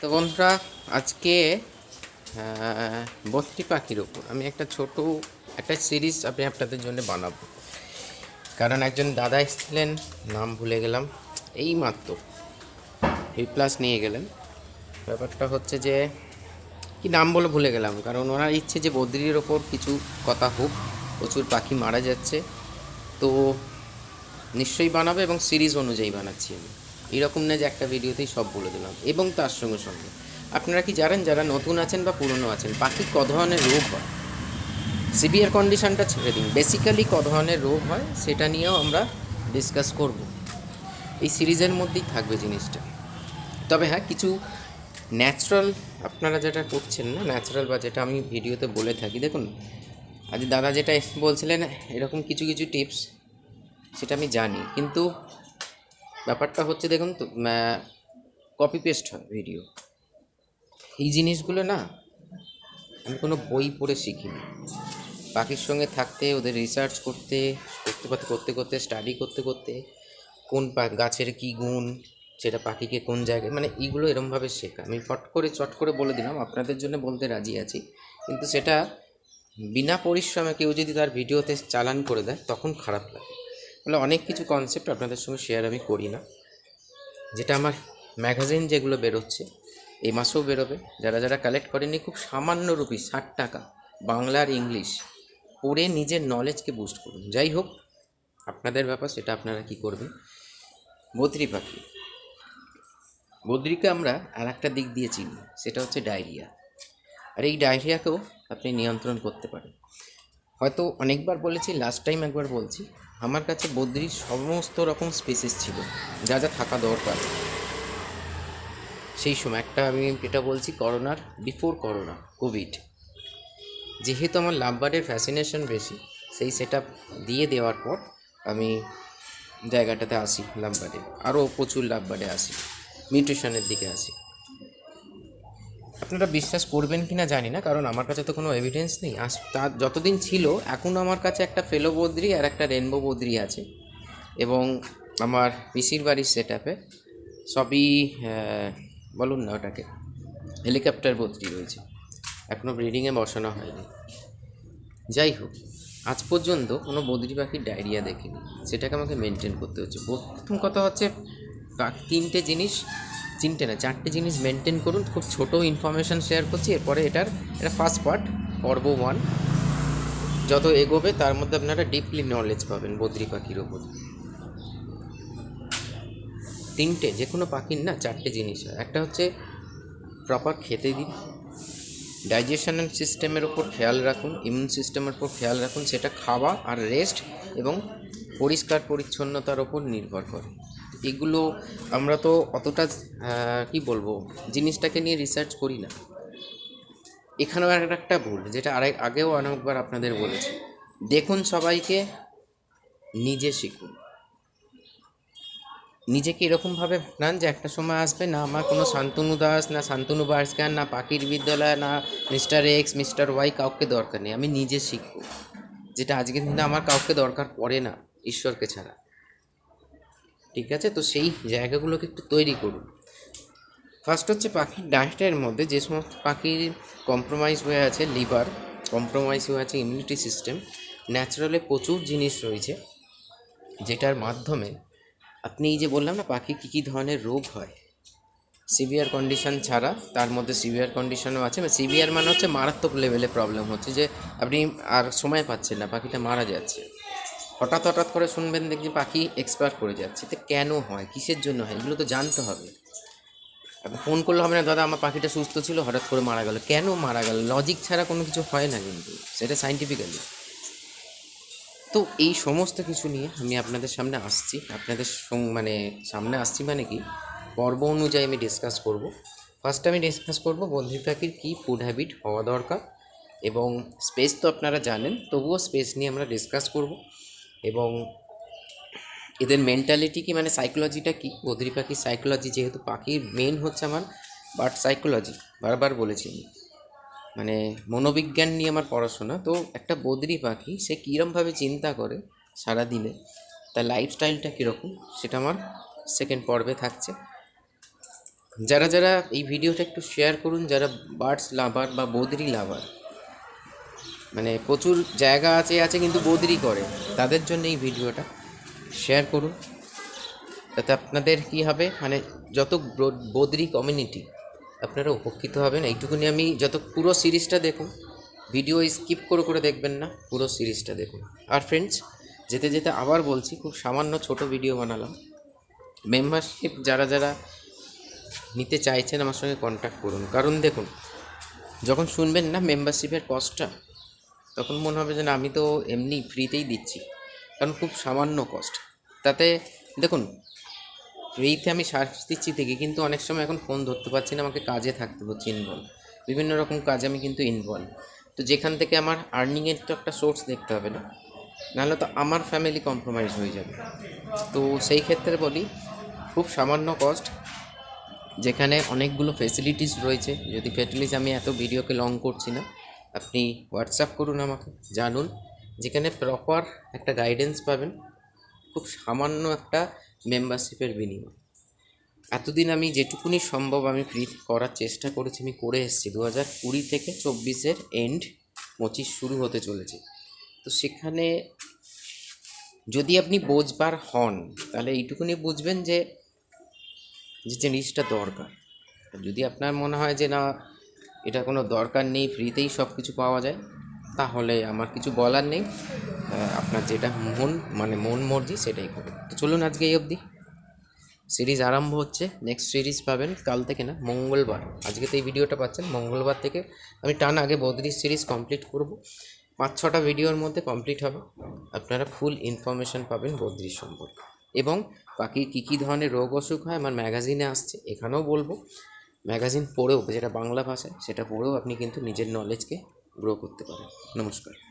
তো বন্ধুরা, আজকে বদ্রি পাখির ওপর আমি একটা ছোট, একটা সিরিজ আমি আপনাদের জন্য বানাবো। কারণ একজন দাদা এসেছিলেন, নাম ভুলে গেলাম, এই মাত্র। এই প্লাস নিয়ে গেলেন। ব্যাপারটা হচ্ছে যে, কি নাম বলে ভুলে গেলাম, কারণ ওনার ইচ্ছে যে বদ্রির ওপর কিছু কথা হোক, প্রচুর পাখি মারা যাচ্ছে। তো নিশ্চয়ই বানাবে এবং সিরিজ অনুযায়ী বানাচ্ছি আমি। এরকম না যে একটা ভিডিওতেই সব বলে দিলাম। এবং তার সঙ্গে সঙ্গে, আপনারা কি জানেন যারা নতুন আছেন বা পুরনো আছেন পাখির ক ধরনের রোগ হয়? সিভিয়ার কন্ডিশনটা ছেড়ে দিন। বেসিক্যালি ক ধরনের রোগ হয়, সেটা নিয়েও আমরা ডিসকাস করব। এই সিরিজের মধ্যেই থাকবে জিনিসটা। তবে হ্যাঁ কিছু ন্যাচারাল, আপনারা যেটা করছেন না, ন্যাচারাল বা যেটা আমি ভিডিওতে বলে থাকি, দেখুন, আজ দাদা যেটা বলছিলেন, এরকম কিছু কিছু টিপস, সেটা আমি জানি। কিন্তু ব্যাপারটা হচ্ছে দেখুন তো কপি পেস্ট হয় ভিডিও এই জিনিসগুলো না, আমি কোনো বই পড়ে শিখিনি। পাখির সঙ্গে থাকতে, ওদের রিসার্চ করতে করতে করতে করতে করতে স্টাডি করতে করতে, কোন গাছের কী গুণ, সেটা পাখিকে কোন জায়গায় মানে এইগুলো এরমভাবে শেখা। আমি ফট করে, চট করে বলে দিলাম, আপনাদের জন্য বলতে রাজি আছি। কিন্তু সেটা বিনা পরিশ্রমে কেউ যদি তার ভিডিওতে চালান করে দেয়, তখন খারাপ লাগে। ফলে অনেক কিছু কনসেপ্ট আপনাদের সঙ্গে শেয়ার আমি করি না। যেটা আমার ম্যাগাজিন যেগুলো বেরোচ্ছে, এই মাসেও বেরোবে। যারা যারা কালেক্ট করেনি খুব সামান্য রুপি, ষাট টাকা, বাংলা আর ইংলিশ, পড়ে নিজের নলেজকে বুস্ট করুন। যাই হোক, আপনাদের ব্যাপার, সেটা আপনারা কি করবেন? বদ্রি পাখি। বদ্রিকে আমরা আর একটা দিক দিয়ে চিনি, সেটা হচ্ছে ডায়রিয়া আর এই ডায়রিয়াকেও আপনি নিয়ন্ত্রণ করতে পারেন। হয়তো অনেকবার বলেছি লাস্ট টাইম একবার বলছি, আমার কাছে বদ্রির সমস্ত রকম স্পেসিস ছিল, যা যা থাকা দরকার। সেই সময় একটা আমি এটা বলছি করোনার বিফোর করোনা কোভিড যেহেতু আমার লাভবার্ডের ফ্যাসিনেশন বেশি, সেই সেট দিয়ে দেওয়ার পর আমি জায়গাটাতে আসি লাভবার্ডে আরও প্রচুর লাভবার্ডে আসি মিউট্রিশনের দিকে আসি। আপনারা বিশ্বাস করবেন কি না জানি না, কারণ আমার কাছে তো কোনো এভিডেন্স নেই। আজ তার যতদিন ছিল, এখন আমার কাছে একটা ফেলো বদ্রি আর একটা রেনবো বদ্রি আছে। এবং আমার পিসির বাড়ির সেট আপে সবই বলুন না ওটাকে হেলিকপ্টার বদ্রি রয়েছে। এখনও ব্রিডিংয়ে বসানো হয়নি। যাই হোক, আজ পর্যন্ত কোনো বদ্রি পাখির ডায়রিয়া দেখিনি। সেটাকে আমাকে মেনটেন করতে হচ্ছে। প্রথম কথা হচ্ছে তিনটে জিনিস তিনটে না, চারটে জিনিস মেনটেন করুন। খুব ছোট ইনফরমেশান শেয়ার করছি, এরপরে এটার, এটা ফার্স্ট পার্ট পর্ব ওয়ান যত এগোবে, তার মধ্যে আপনারা ডিপলি নলেজ পাবেন বদ্রি পাখির ওপর। তিনটে যে কোনো পাখির না, চারটে জিনিস। হয় একটা হচ্ছে প্রপার খেতে দিন। ডাইজেশন সিস্টেমের ওপর খেয়াল রাখুন ইমিউন সিস্টেমের ওপর খেয়াল রাখুন, সেটা খাওয়া আর রেস্ট এবং পরিষ্কার পরিচ্ছন্নতার ওপর নির্ভর করে। এগুলো আমরা তো অতটা কি বলব, জিনিসটাকে নিয়ে রিসার্চ করি না। এখানেও আর একটা ভুল, যেটা আরেক, আগেও অনেকবার আপনাদের বলেছি। দেখুন সবাইকে, নিজে শিখুন। নিজেকে এরকমভাবে বানান যে একটা সময় আসবে, না আমার কোনো শান্তনু দাস, না শান্তনু বার্সকান না পাখির বিদ্যালয়, না মিস্টার এক্স, মিস্টার ওয়াই কাউকে দরকার নেই। আমি নিজে শিখব। যেটা আজকের দিনে আমার কাউকে দরকার পড়ে না, ঈশ্বরকে ছাড়া। ঠিক আছে? তো সেই জায়গাগুলোকে একটু তৈরি করুন। ফার্স্ট হচ্ছে পাখির ডায়েটের মধ্যে যে সমস্ত পাখির কম্প্রোমাইজ হয়ে আছে লিভার কম্প্রোমাইজ হয়ে আছে ইমিউনিটি সিস্টেম ন্যাচারালে প্রচুর জিনিস রয়েছে, যেটার মাধ্যমে আপনি এই যে বললাম না পাখি কী কী ধরনের রোগ হয় সিভিয়ার কন্ডিশন ছাড়া তার মধ্যে সিভিয়ার কন্ডিশনও আছে সিভিয়ার মানে হচ্ছে মারাত্মক লেভেলে প্রবলেম হচ্ছে যে আপনি আর সময় পাচ্ছেন না, পাখিটা মারা যাচ্ছে। হঠাৎ হঠাৎ করে শুনবেন দেখছি পাখি এক্সপায়ার করে যাচ্ছে। তো কেন হয়? কিসের জন্য হয়? এগুলো তো জানতে হবে। ফোন করলে হবে না, দাদা, আমার পাখিটা সুস্থ ছিল, হঠাৎ করে মারা গেল। কেন মারা গেল? লজিক ছাড়া কোনো কিছু হয় না কিন্তু, সেটা সাইন্টিফিক্যালি তো এই সমস্ত কিছু নিয়ে আমি আপনাদের সামনে আসছি। আপনাদের মানে সামনে আসছি মানে কি? পর্ব অনুযায়ী আমি ডিসকাস করব। ফার্স্ট আমি ডিসকাস করব বন্ধু পাখির কী ফুড হ্যাবিট হওয়া দরকার এবং স্পেস তো আপনারা জানেন, তবুও স্পেস নিয়ে আমরা ডিসকাস করব। এবং এদের মেন্টালিটি কি মানে সাইকোলজিটা কি? বদ্রি পাখির সাইকোলজি যেহেতু পাখির মেন হচ্ছে আমার বাট সাইকোলজি বারবার বলেছি আমি। মানে মনোবিজ্ঞান নিয়ে আমার পড়াশোনা, তো একটা বদ্রি পাখি, সে কীরমভাবে চিন্তা করে সারা দিনে তার লাইফস্টাইলটা কীরকম, সেটা আমার সেকেন্ড পর্বে থাকছে। যারা যারা এই ভিডিওটা একটু শেয়ার করুন, যারা বার্ডস লাভার বা বদ্রি লাভার মানে প্রচুর জায়গা আছে আছে কিন্তু বদ্রি করে। তাদের জন্য এই ভিডিওটা শেয়ার করুন। তাতে আপনাদের কি হবে? মানে যত বদ্রি কমিউনিটি আপনারা উপকৃত হবেন। এইটুকুনি আমি যত পুরো সিরিজটা দেখুন ভিডিও স্কিপ করে করে দেখবেন না, পুরো সিরিজটা দেখুন। আর ফ্রেন্ডস যেতে যেতে আবার বলছি, খুব সামান্য ছোট ভিডিও বানালাম। মেম্বারশিপ যারা যারা নিতে চাইছেন, আমার সঙ্গে কন্ট্যাক্ট করুন। কারণ দেখুন, যখন শুনবেন না মেম্বারশিপের কস্টটা তখন মনে হবে যে না, আমি তো এমনি ফ্রিতেই দিচ্ছি। কারণ খুব সামান্য কস্ট তাতে দেখুন ফ্রিতে আমি সার্ভিস দিচ্ছি থেকে কিন্তু অনেক সময় এখন ফোন ধরতে পারছি না, আমাকে কাজে থাকতে হচ্ছে ইনভলভ বিভিন্ন রকম কাজে আমি কিন্তু ইনভলভ তো যেখান থেকে আমার আর্নিংয়ের তো একটা সোর্স দেখতে হবে না। নাহলে তো আমার ফ্যামিলি কম্প্রোমাইজ হয়ে যাবে। তো সেই ক্ষেত্রে বলি, খুব সামান্য কস্ট যেখানে অনেকগুলো ফেসিলিটিস রয়েছে। যদি ফেসিলিটিস আমি এত ভিডিওকে লং করছি না আপনি হোয়াটসঅ্যাপ করুন আমাকে, জানুন। যেখানে প্রপার একটা গাইডেন্স পাবেন, খুব সামান্য একটা মেম্বারশিপের বিনিময়। এতদিন আমি যেটুকুনি সম্ভব আমি ফ্রি করার চেষ্টা করেছি, আমি করে এসেছি। দু হাজার কুড়ি থেকে চব্বিশের এন্ড পঁচিশ শুরু হতে চলেছে। তো সেখানে যদি আপনি বোঝবার হন, তাহলে এইটুকুনি বুঝবেন যে যে জিনিসটা দরকার। যদি আপনার মনে হয় যে না এটা কোনো দরকার নেই, ফ্রিতেই সব কিছু পাওয়া যায়। তাহলে আমার কিছু বলার নেই। আপনার যেটা মন মানে মন মর্জি সেটাই করুন। তো চলুন আজকে এই অবধি। সিরিজ আরম্ভ হচ্ছে নেক্সট সিরিজ পাবেন কাল থেকে না, মঙ্গলবার। আজকে তো এই ভিডিওটা পাচ্ছেন, মঙ্গলবার থেকে আমি টান আগে বদ্রিশ সিরিজ কমপ্লিট করব। পাঁচ, ছটা ভিডিওর মধ্যে কমপ্লিট হবে। আপনারা ফুল ইনফরমেশন পাবেন বদ্রিশ সম্পর্কে। এবং বাকি কী কী ধরনের রোগ অসুখ হয়, আমার ম্যাগাজিনে আসছে, এখানেও বলব। ম্যাগাজিন পড়েও, যেটা বাংলা ভাষায়, সেটা পড়েও আপনি কিন্তু নিজের নলেজকে গ্রো করতে পারেন। নমস্কার।